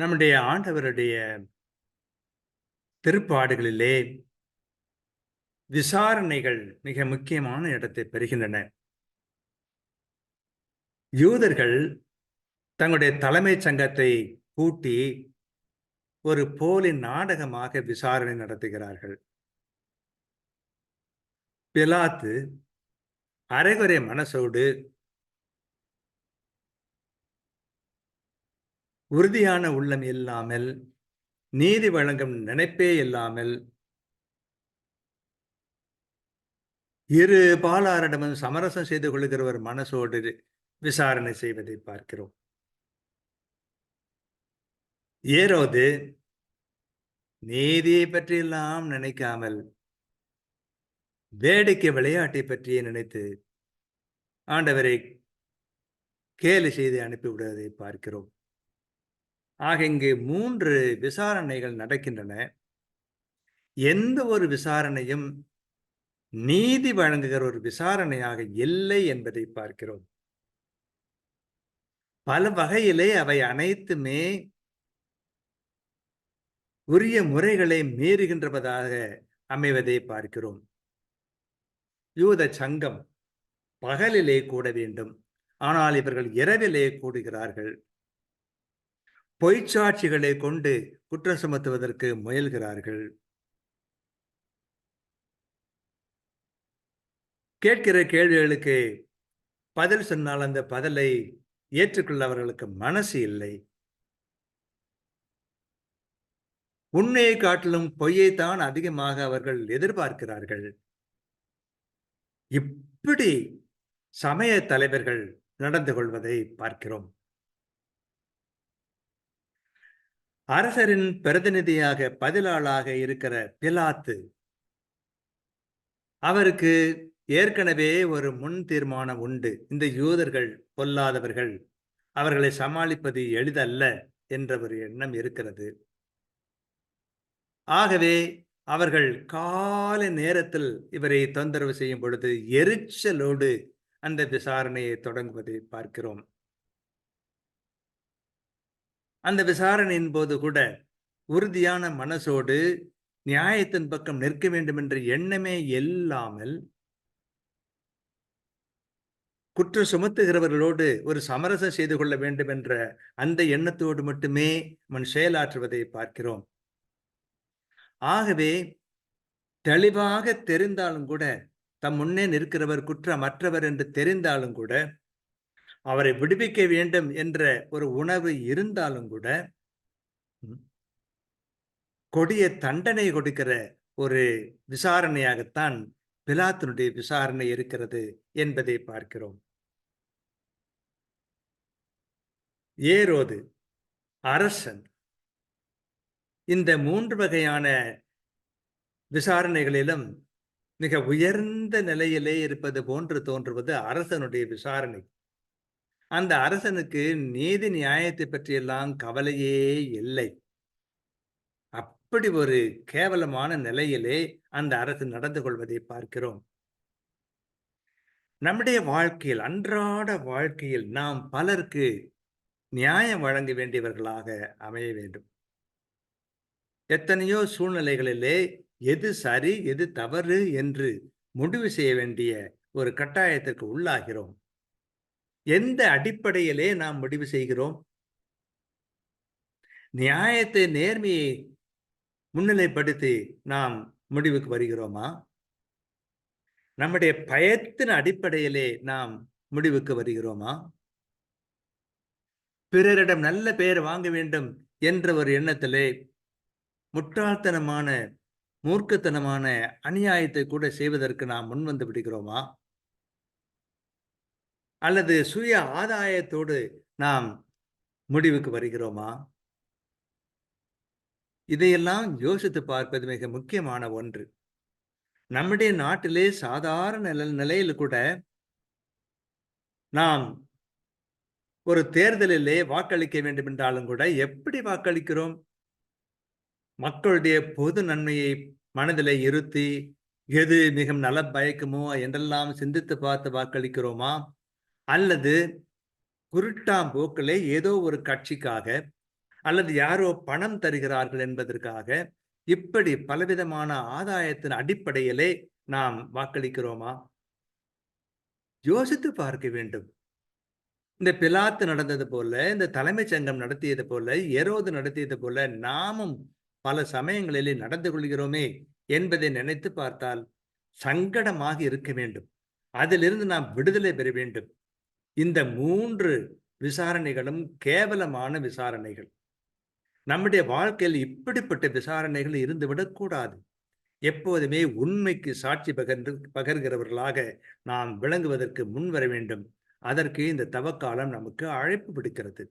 நம்முடைய ஆண்டவருடைய திருப்பாடுகளிலே விசாரணைகள் மிக முக்கியமான இடத்தை பெறுகின்றன. யூதர்கள் தங்களுடைய தலைமைச் சங்கத்தை கூட்டி ஒரு போலி நாடகமாக விசாரணை நடத்துகிறார்கள். பிலாத்து அரைகுறை மனசோடு உறுதியான உள்ளம் இல்லாமல் நீதி வழங்கும் நினைப்பே இல்லாமல் இரு பாலாரிடமும் சமரசம் செய்து கொள்கிற ஒரு மனசோடு விசாரணை செய்வதை பார்க்கிறோம். ஏரோது நீதியை பற்றியெல்லாம் நினைக்காமல் வேடிக்கை விளையாட்டை பற்றியே நினைத்து ஆண்டவரை கேலி செய்து அனுப்பிவிடுவதை பார்க்கிறோம். ஆக இங்கு மூன்று விசாரணைகள் நடக்கின்றன. எந்த ஒரு விசாரணையும் நீதி வழங்குகிற ஒரு விசாரணையாக இல்லை என்பதை பார்க்கிறோம். பல வகையிலே அவை அனைத்துமே உரிய முறைகளை மீறுகின்றதாக அமைவதை பார்க்கிறோம். யூத சங்கம் பகலிலே கூட வேண்டும். ஆனால் இவர்கள் இரவிலே கூடுகிறார்கள். பொய்ச்சாட்சிகளை கொண்டு குற்றம் சுமத்துவதற்கு முயல்கிறார்கள். கேட்கிற கேள்விகளுக்கு பதில் சொன்னால் அந்த பதிலை ஏற்றுக்கொள்ள அவர்களுக்கு மனசு இல்லை. உண்மையை காட்டிலும் பொய்யைத்தான் அதிகமாக அவர்கள் எதிர்பார்க்கிறார்கள். இப்படி சமய தலைவர்கள் நடந்து கொள்வதை பார்க்கிறோம். அரசரின் பிரதிநிதியாக பதிலாளாக இருக்கிற பிலாத்து. அவருக்கு ஏற்கனவே ஒரு முன் தீர்மானம் உண்டு. இந்த யூதர்கள் பொல்லாதவர்கள். அவர்களை சமாளிப்பது எளிதல்ல என்ற ஒரு எண்ணம் இருக்கிறது. ஆகவே அவர்கள் காலை நேரத்தில் இவரை தொந்தரவு செய்யும் பொழுது எரிச்சலோடு அந்த விசாரணையை தொடங்குவதை பார்க்கிறோம். அந்த விசாரணையின் போது கூட உறுதியான மனசோடு நியாயத்தின் பக்கம் நிற்க வேண்டும் என்ற எண்ணமே இல்லாமல் குற்றம் சுமத்துகிறவர்களோடு ஒரு சமரசம் செய்து கொள்ள வேண்டும் என்ற அந்த எண்ணத்தோடு மட்டுமே அவன் செயலாற்றுவதை பார்க்கிறோம். ஆகவே தெளிவாக தெரிந்தாலும் கூட தம் முன்னே நிற்கிறவர் குற்றமற்றவர் என்று தெரிந்தாலும் கூட அவரை விடுவிக்க வேண்டும் என்ற ஒரு உணவு இருந்தாலும் கூட கொடிய தண்டனை கொடுக்கிற ஒரு விசாரணையாகத்தான் பிலாத்தினுடைய விசாரணை இருக்கிறது என்பதை பார்க்கிறோம். ஏரோது அரசன் இந்த மூன்று வகையான விசாரணைகளிலும் மிக உயர்ந்த நிலையிலே இருப்பது போன்று தோன்றுவது அரசனுடைய விசாரணை. அந்த அரசனுக்கு நீதி நியாயத்தை பற்றியெல்லாம் கவலையே இல்லை. அப்படி ஒரு கேவலமான நிலையிலே அந்த அரசு நடந்து கொள்வதை பார்க்கிறோம். நம்முடைய வாழ்க்கையில் அன்றாட வாழ்க்கையில் நாம் பலருக்கு நியாயம் வழங்க வேண்டியவர்களாக அமைய வேண்டும். எத்தனையோ சூழ்நிலைகளிலே எது சரி எது தவறு என்று முடிவு செய்ய வேண்டிய ஒரு கட்டாயத்திற்கு உள்ளாகிறோம். எந்த அடிப்படையிலே நாம் முடிவு செய்கிறோம்? நியாயத்தை நேர்மையை முன்னிலைப்படுத்தி நாம் முடிவுக்கு வருகிறோமா? நம்முடைய பயத்தின் அடிப்படையிலே நாம் முடிவுக்கு வருகிறோமா? பிறரிடம் நல்ல பெயர் வாங்க வேண்டும் என்ற ஒரு எண்ணத்திலே முட்டாள்தனமான மூர்க்கத்தனமான அநியாயத்தை கூட செய்வதற்கு நாம் முன்வந்து விடுகிறோமா? அல்லது சுய ஆதாயத்தோடு நாம் முடிவுக்கு வருகிறோமா? இதையெல்லாம் யோசித்து பார்ப்பது மிக முக்கியமான ஒன்று. நம்முடைய நாட்டிலே சாதாரண நில நிலையில் கூட நாம் ஒரு தேர்தலிலே வாக்களிக்க வேண்டும் என்றாலும் கூட எப்படி வாக்களிக்கிறோம்? மக்களுடைய பொது நன்மையை மனதில் இருத்தி எது மிக நல பயக்குமோ என்றெல்லாம் சிந்தித்து பார்த்து வாக்களிக்கிறோமா? அல்லது குருட்டாம்போக்கில் ஏதோ ஒரு கட்சிக்காக அல்லது யாரோ பணம் தருகிறார்கள் என்பதற்காக இப்படி பலவிதமான ஆதாயத்தின் அடிப்படையிலே நாம் வாக்களிக்கிறோமா? யோசித்து பார்க்க வேண்டும். இந்த பிலாத்து நடந்தது போல இந்த தலைமைச் சங்கம் நடத்தியது போல எரோது நடத்தியது போல நாமும் பல சமயங்களிலே நடந்து கொள்கிறோமே என்பதை நினைத்து பார்த்தால் சங்கடமாக இருக்க வேண்டும். அதிலிருந்து நாம் விடுதலை பெற வேண்டும். இந்த மூன்று விசாரணைகளும் கேவலமான விசாரணைகள். நம்முடைய வாழ்க்கையில் இப்படிப்பட்ட விசாரணைகள் இருந்துவிடக்கூடாது எப்போதுமே உண்மைக்கு சாட்சி பகர்ந்து பகர்கிறவர்களாக நாம் விளங்குவதற்கு முன்வர வேண்டும். அதற்கு இந்த தவக்காலம் நமக்கு அழைப்பு விடுக்கிறது.